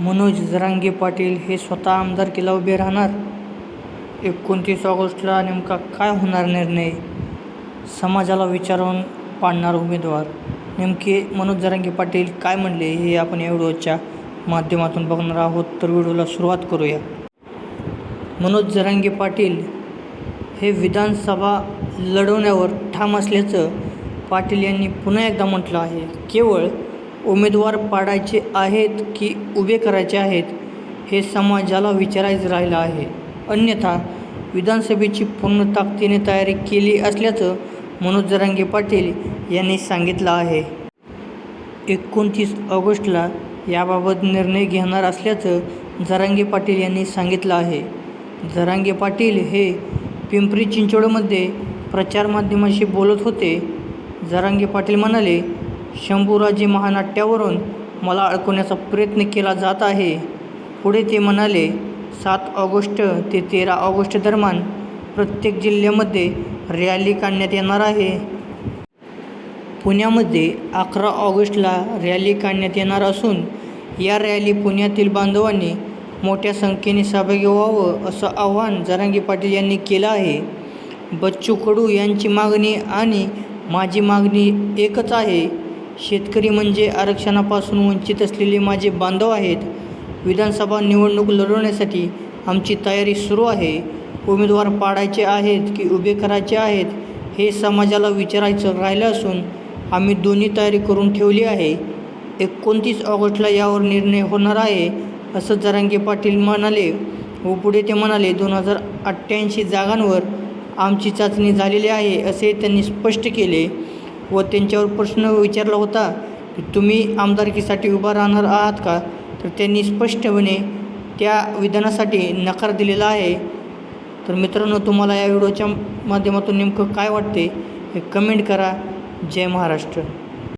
मनोज जरांगे पाटील हे स्वतः आमदारकीला उभे राहणार? एकोणतीस ऑगस्टला नेमका काय होणार निर्णय? समाजाला विचारून पाडणार उमेदवार. नेमके मनोज जरांगे पाटील काय म्हणले हे आपण या व्हिडिओच्या माध्यमातून बघणार आहोत. तर व्हिडिओला सुरुवात करूया. मनोज जरांगे पाटील हे विधानसभा लढवण्यावर ठाम असल्याचं पाटील यांनी पुन्हा एकदा म्हटलं आहे. केवळ उमेदवार पाडायचे आहेत की उभे करायचे आहेत हे समाजाला विचारायचं राहिलं आहे. अन्यथा विधानसभेची पूर्ण ताकदीने तयारी केली असल्याचं मनोज जरांगे पाटील यांनी सांगितलं आहे. एकोणतीस ऑगस्टला याबाबत निर्णय घेणार असल्याचं जरांगे पाटील यांनी सांगितलं आहे. जरांगे पाटील हे पिंपरी चिंचवडमध्ये प्रचारमाध्यमाशी बोलत होते. जरांगे पाटील म्हणाले शंभूराजे महानाट्यावरून मला अडकवण्याचा प्रयत्न केला जात आहे. पुढे ते म्हणाले सात ऑगस्ट ते तेरा ऑगस्ट दरम्यान प्रत्येक जिल्ह्यामध्ये रॅली काढण्यात येणार आहे. पुण्यामध्ये अकरा ऑगस्टला रॅली काढण्यात येणार असून या रॅली पुण्यातील बांधवांनी मोठ्या संख्येने सहभागी व्हावं असं आवाहन जरांगी पाटील यांनी केलं आहे. बच्चू कडू यांची मागणी आणि माझी मागणी एकच आहे. शेतकरी म्हणजे आरक्षणापासून वंचित असलेले माझे बांधव आहेत. विधानसभा निवडणूक लढवण्यासाठी आमची तयारी सुरू आहे. उमेदवार पाडायचे आहेत की उभे करायचे आहेत हे समाजाला विचारायचं राहिलं असून आम्ही दोन्ही तयारी करून ठेवली आहे. एकोणतीस ऑगस्टला यावर निर्णय होणार आहे असं जरांगे पाटील म्हणाले व पुढे ते म्हणाले दोन हजार अठ्ठ्याऐंशी जागांवर आमची चाचणी झालेली आहे असे त्यांनी स्पष्ट केले. व त्यांच्यावर प्रश्न विचारला होता की तुम्ही आमदारकीसाठी उभा राहणार आहात का? तर त्यांनी स्पष्टपणे त्या विधानासाठी नकार दिलेला आहे. तर मित्रांनो तुम्हाला या व्हिडिओच्या माध्यमातून नेमकं काय वाटते हे कमेंट करा. जय महाराष्ट्र.